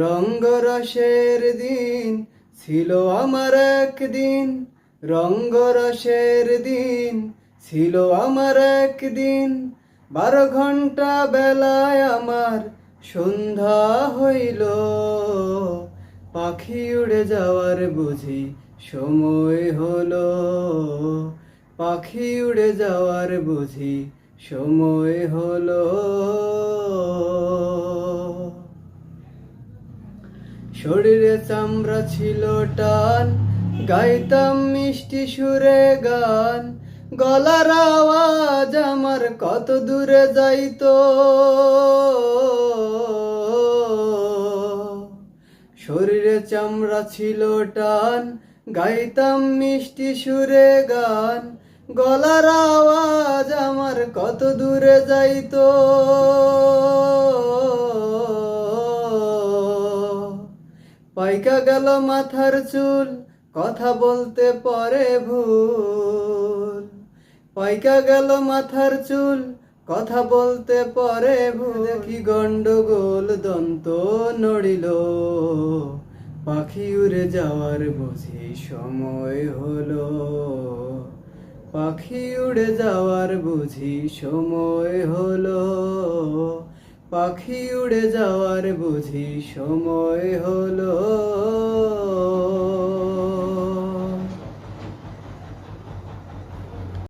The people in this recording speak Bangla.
রঙ্গরসের দিন ছিল আমার একদিন। রঙ্গরসের দিন ছিল আমার একদিন। বারো ঘণ্টা বেলায় আমার সন্ধ্যা হইল। পাখি উড়ে যাওয়ার বুঝি সময় হলো। পাখি উড়ে যাওয়ার বুঝি সময় হলো। শরীরে চামড়া ছিল টান, গাইতাম মিষ্টি সুরে গান। গলার আওয়াজ আমার কত দূরে যাইতো। শরীরে চামড়া ছিল টান, গাইতাম মিষ্টি সুরে গান। গলার আওয়াজ আমার কত দূরে যাইতো। পাইকা গেল মাথার চুল, কথা বলতে পরে ভুল। পাইকা গেল মাথার চুল, কথা বলতে পরে ভুল। দেখি গন্ডগোল দন্ত নড়িল। পাখি উড়ে যাওয়ার বুঝি সময় হলো। পাখি উড়ে যাওয়ার বুঝি সময় হলো। পাখি উড়ে যাওয়ার বুঝি সময় হলো।